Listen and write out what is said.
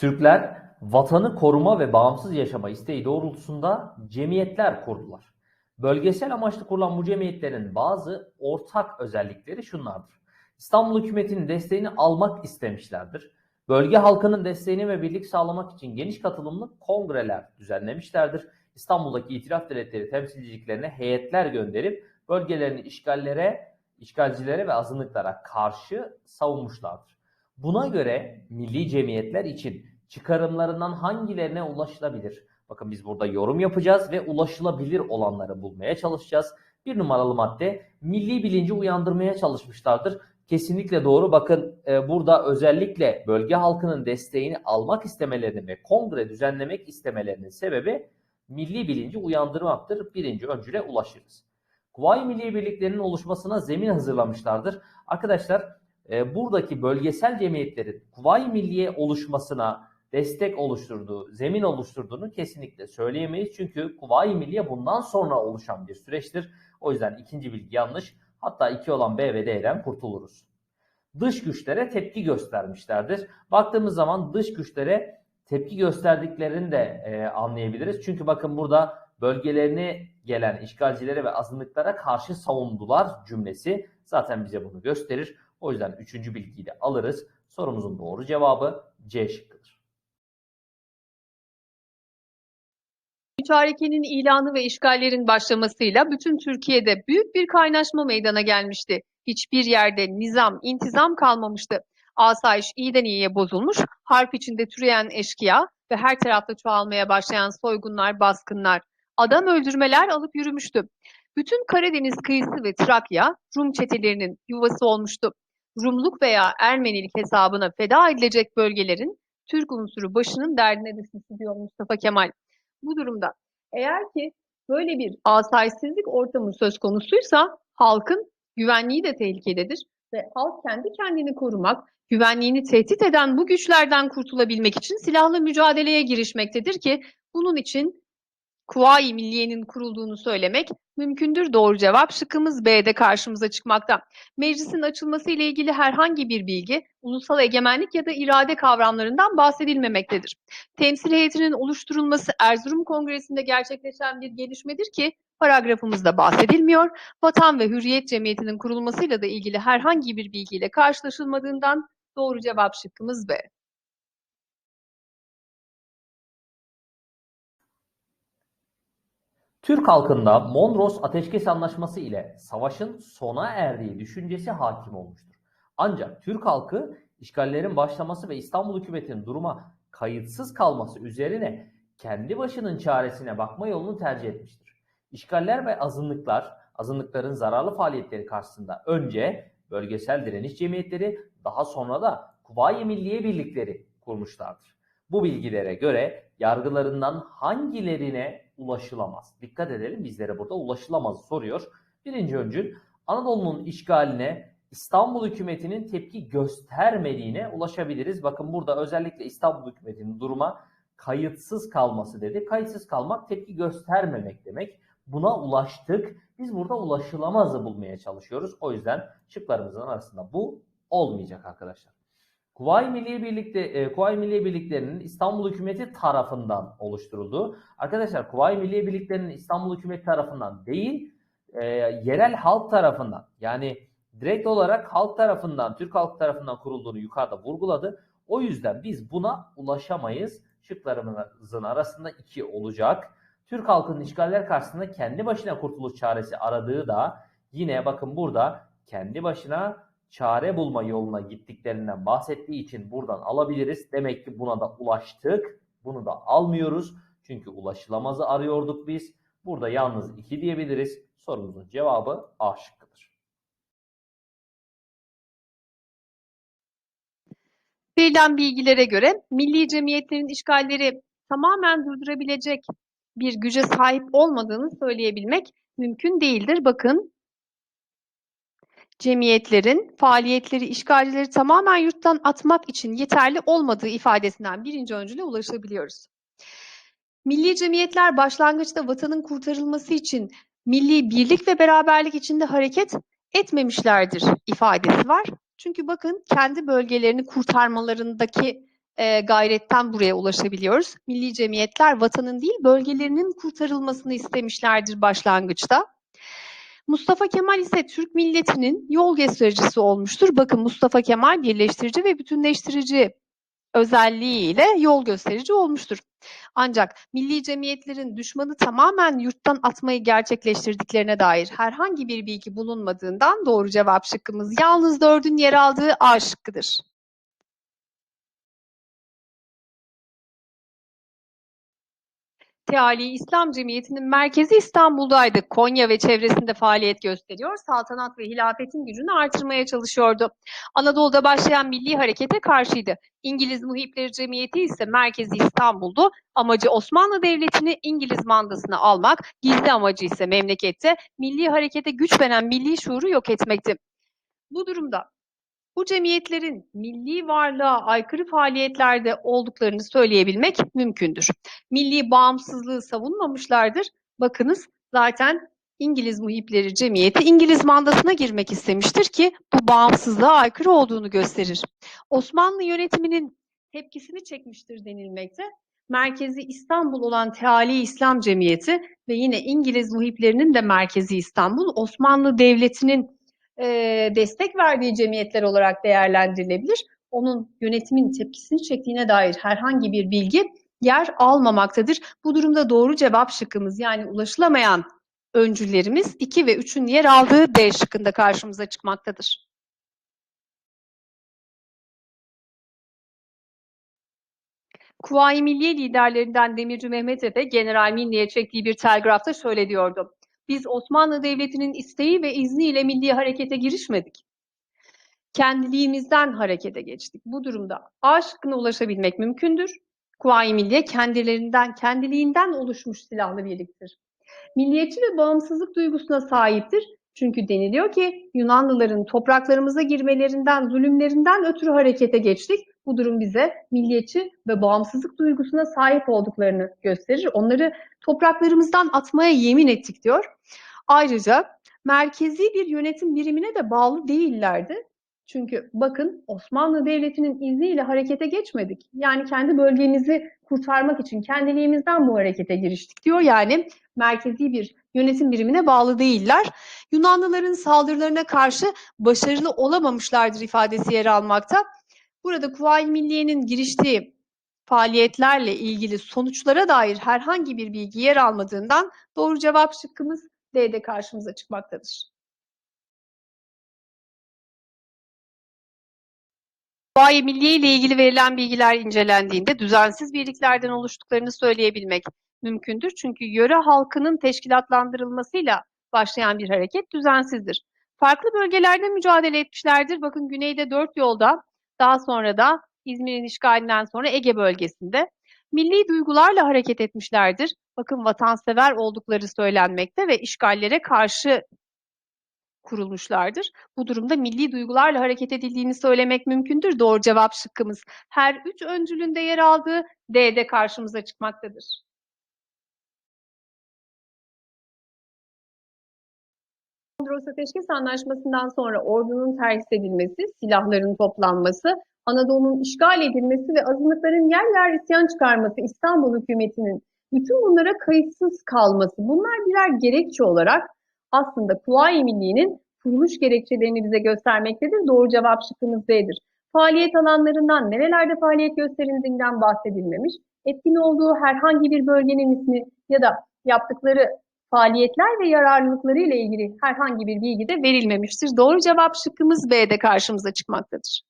Türkler vatanı koruma ve bağımsız yaşama isteği doğrultusunda cemiyetler kurdular. Bölgesel amaçlı kurulan bu cemiyetlerin bazı ortak özellikleri şunlardır. İstanbul hükümetinin desteğini almak istemişlerdir. Bölge halkının desteğini ve birlik sağlamak için geniş katılımlı kongreler düzenlemişlerdir. İstanbul'daki itilaf devletleri temsilciliklerine heyetler gönderip bölgelerini işgallere, işgalcilere ve azınlıklara karşı savunmuşlardır. Buna göre milli cemiyetler için çıkarımlarından hangilerine ulaşılabilir? Bakın biz burada yorum yapacağız ve ulaşılabilir olanları bulmaya çalışacağız. Bir numaralı madde milli bilinci uyandırmaya çalışmışlardır. Kesinlikle doğru. Bakın e, burada özellikle bölge halkının desteğini almak istemelerinin ve kongre düzenlemek istemelerinin sebebi milli bilinci uyandırmaktır. Birinci öncüle ulaşırız. Kuvayi Milli Birliklerinin oluşmasına zemin hazırlamışlardır. Arkadaşlar e, buradaki bölgesel cemiyetlerin Kuvayi Milliye oluşmasına destek oluşturduğu, zemin oluşturduğunu kesinlikle söyleyemeyiz. Çünkü Kuvayi Milliye bundan sonra oluşan bir süreçtir. O yüzden ikinci bilgi yanlış. Hatta iki olan B ve D'den kurtuluruz. Dış güçlere tepki göstermişlerdir. Baktığımız zaman dış güçlere tepki gösterdiklerini de e, anlayabiliriz. Çünkü bakın burada bölgelerini gelen işgalcilere ve azınlıklara karşı savundular cümlesi zaten bize bunu gösterir. O yüzden üçüncü bilgiyi de alırız. Sorumuzun doğru cevabı C şıkkıdır. Mütarekenin ilanı ve işgallerin başlamasıyla bütün Türkiye'de büyük bir kaynaşma meydana gelmişti. Hiçbir yerde nizam, intizam kalmamıştı. Asayiş iyiden iyiye bozulmuş, harp içinde türeyen eşkıya ve her tarafta çoğalmaya başlayan soygunlar, baskınlar, adam öldürmeler alıp yürümüştü. Bütün Karadeniz kıyısı ve Trakya Rum çetelerinin yuvası olmuştu. Rumluk veya Ermenilik hesabına feda edilecek bölgelerin Türk unsuru başının derdine düşmüştü diyor Mustafa Kemal. Bu durumda eğer ki böyle bir asayişsizlik ortamı söz konusuysa halkın güvenliği de tehlikededir ve halk kendi kendini korumak, güvenliğini tehdit eden bu güçlerden kurtulabilmek için silahlı mücadeleye girişmektedir ki bunun için Kuvayi Milliye'nin kurulduğunu söylemek mümkündür. Doğru cevap şıkkımız B'de karşımıza çıkmakta. Meclisin açılması ile ilgili herhangi bir bilgi ulusal egemenlik ya da irade kavramlarından bahsedilmemektedir. Temsil heyetinin oluşturulması Erzurum Kongresi'nde gerçekleşen bir gelişmedir ki paragrafımızda bahsedilmiyor. Vatan ve Hürriyet Cemiyeti'nin kurulmasıyla da ilgili herhangi bir bilgiyle karşılaşılmadığından doğru cevap şıkkımız B. Türk halkında Mondros Ateşkes Anlaşması ile savaşın sona erdiği düşüncesi hakim olmuştur. Ancak Türk halkı işgallerin başlaması ve İstanbul hükümetinin duruma kayıtsız kalması üzerine kendi başının çaresine bakma yolunu tercih etmiştir. İşgaller ve azınlıklar, azınlıkların zararlı faaliyetleri karşısında önce bölgesel direniş cemiyetleri, daha sonra da Kuvayi Milliye Birlikleri kurmuşlardır. Bu bilgilere göre yargılarından hangilerine ulaşılamaz? Dikkat edelim bizlere burada ulaşılamaz soruyor. Birinci öncül Anadolu'nun işgaline İstanbul hükümetinin tepki göstermediğine ulaşabiliriz. Bakın burada özellikle İstanbul hükümetinin duruma kayıtsız kalması dedi. Kayıtsız kalmak tepki göstermemek demek. Buna ulaştık. Biz burada ulaşılamazı bulmaya çalışıyoruz. O yüzden şıklarımızın arasında bu olmayacak arkadaşlar. Kuvayi Milliye Birlikte e, Kuvayi Milliye Birlikleri'nin İstanbul hükümeti tarafından oluşturulduğu. Arkadaşlar Kuvayi Milliye Birlikleri'nin İstanbul hükümeti tarafından değil, e, yerel halk tarafından yani direkt olarak halk tarafından, Türk halk tarafından kurulduğunu yukarıda vurguladı. O yüzden biz buna ulaşamayız. Şıklarımızın arasında iki olacak. Türk halkının işgaller karşısında kendi başına kurtuluş çaresi aradığı da yine bakın burada kendi başına çare bulma yoluna gittiklerinden bahsettiği için buradan alabiliriz. Demek ki buna da ulaştık. Bunu da almıyoruz. Çünkü ulaşılamazı arıyorduk biz. Burada yalnız 2 diyebiliriz. Sorumuzun cevabı A şıkkıdır. Verilen bilgilere göre milli cemiyetlerin işgalleri tamamen durdurabilecek bir güce sahip olmadığını söyleyebilmek mümkün değildir. Bakın cemiyetlerin faaliyetleri işgalcileri tamamen yurttan atmak için yeterli olmadığı ifadesinden birinci öncüle ulaşabiliyoruz. Milli cemiyetler başlangıçta vatanın kurtarılması için milli birlik ve beraberlik içinde hareket etmemişlerdir ifadesi var. Çünkü bakın kendi bölgelerini kurtarmalarındaki e, gayretten buraya ulaşabiliyoruz. Milli cemiyetler vatanın değil bölgelerinin kurtarılmasını istemişlerdir başlangıçta. Mustafa Kemal ise Türk milletinin yol göstericisi olmuştur. Bakın Mustafa Kemal birleştirici ve bütünleştirici özelliğiyle yol gösterici olmuştur. Ancak milli cemiyetlerin düşmanı tamamen yurttan atmayı gerçekleştirdiklerine dair herhangi bir bilgi bulunmadığından doğru cevap şıkkımız yalnız dördün yer aldığı A şıkkıdır. Teali İslam Cemiyeti'nin merkezi İstanbul'daydı. Konya ve çevresinde faaliyet gösteriyor. Saltanat ve hilafetin gücünü artırmaya çalışıyordu. Anadolu'da başlayan milli harekete karşıydı. İngiliz Muhipleri Cemiyeti ise merkezi İstanbul'du. Amacı Osmanlı Devleti'ni İngiliz mandasına almak, gizli amacı ise memlekette milli harekete güç veren milli şuuru yok etmekti. Bu durumda bu cemiyetlerin milli varlığa aykırı faaliyetlerde olduklarını söyleyebilmek mümkündür. Milli bağımsızlığı savunmamışlardır. Bakınız zaten İngiliz Muhipleri Cemiyeti İngiliz mandasına girmek istemiştir ki bu bağımsızlığa aykırı olduğunu gösterir. Osmanlı yönetiminin tepkisini çekmiştir denilmekte. Merkezi İstanbul olan Teali İslam Cemiyeti ve yine İngiliz muhiplerinin de merkezi İstanbul Osmanlı Devleti'nin destek verdiği cemiyetler olarak değerlendirilebilir. Onun yönetimin tepkisini çektiğine dair herhangi bir bilgi yer almamaktadır. Bu durumda doğru cevap şıkkımız yani ulaşılamayan öncüllerimiz 2 ve 3'ün yer aldığı D şıkkında karşımıza çıkmaktadır. Kuvayi Milliye liderlerinden Demirci Mehmet Efe, General Milli'ye çektiği bir telgrafta şöyle diyordu. Biz Osmanlı Devleti'nin isteği ve izniyle milli harekete girişmedik. Kendiliğimizden harekete geçtik. Bu durumda A ulaşabilmek mümkündür. Kuvayi Milliye kendilerinden, kendiliğinden oluşmuş silahlı birliktir. Milliyetçi ve bağımsızlık duygusuna sahiptir. Çünkü deniliyor ki Yunanlıların topraklarımıza girmelerinden, zulümlerinden ötürü harekete geçtik. Bu durum bize milliyetçi ve bağımsızlık duygusuna sahip olduklarını gösterir. Onları topraklarımızdan atmaya yemin ettik diyor. Ayrıca merkezi bir yönetim birimine de bağlı değillerdi. Çünkü bakın Osmanlı Devleti'nin izniyle harekete geçmedik. Yani kendi bölgemizi kurtarmak için kendiliğimizden bu harekete giriştik diyor. Yani merkezi bir yönetim birimine bağlı değiller. Yunanlıların saldırılarına karşı başarılı olamamışlardır ifadesi yer almakta. Burada Kuvayi Milliye'nin giriştiği faaliyetlerle ilgili sonuçlara dair herhangi bir bilgi yer almadığından doğru cevap şıkkımız D'de karşımıza çıkmaktadır. Kuvayi Milliye ile ilgili verilen bilgiler incelendiğinde düzensiz birliklerden oluştuklarını söyleyebilmek mümkündür. Çünkü yöre halkının teşkilatlandırılmasıyla başlayan bir hareket düzensizdir. Farklı bölgelerde mücadele etmişlerdir. Bakın güneyde dört yolda, daha sonra da İzmir'in işgalinden sonra Ege bölgesinde milli duygularla hareket etmişlerdir. Bakın vatansever oldukları söylenmekte ve işgallere karşı kurulmuşlardır. Bu durumda milli duygularla hareket edildiğini söylemek mümkündür. Doğru cevap şıkkımız her üç öncülünde yer aldığı D'de karşımıza çıkmaktadır. Mondros Ateşkes Anlaşması'ndan sonra ordunun terhis edilmesi, silahların toplanması, Anadolu'nun işgal edilmesi ve azınlıkların yer yer isyan çıkarması İstanbul hükümetinin bütün bunlara kayıtsız kalması bunlar birer gerekçe olarak aslında Kuvayi Milliye'nin kuruluş gerekçelerini bize göstermektedir. Doğru cevap şıkkımız D'dir. Faaliyet alanlarından nerelerde faaliyet gösterildiğinden bahsedilmemiş. Etkin olduğu herhangi bir bölgenin ismi ya da yaptıkları faaliyetler ve yararlılıkları ile ilgili herhangi bir bilgi de verilmemiştir. Doğru cevap şıkkımız B'de karşımıza çıkmaktadır.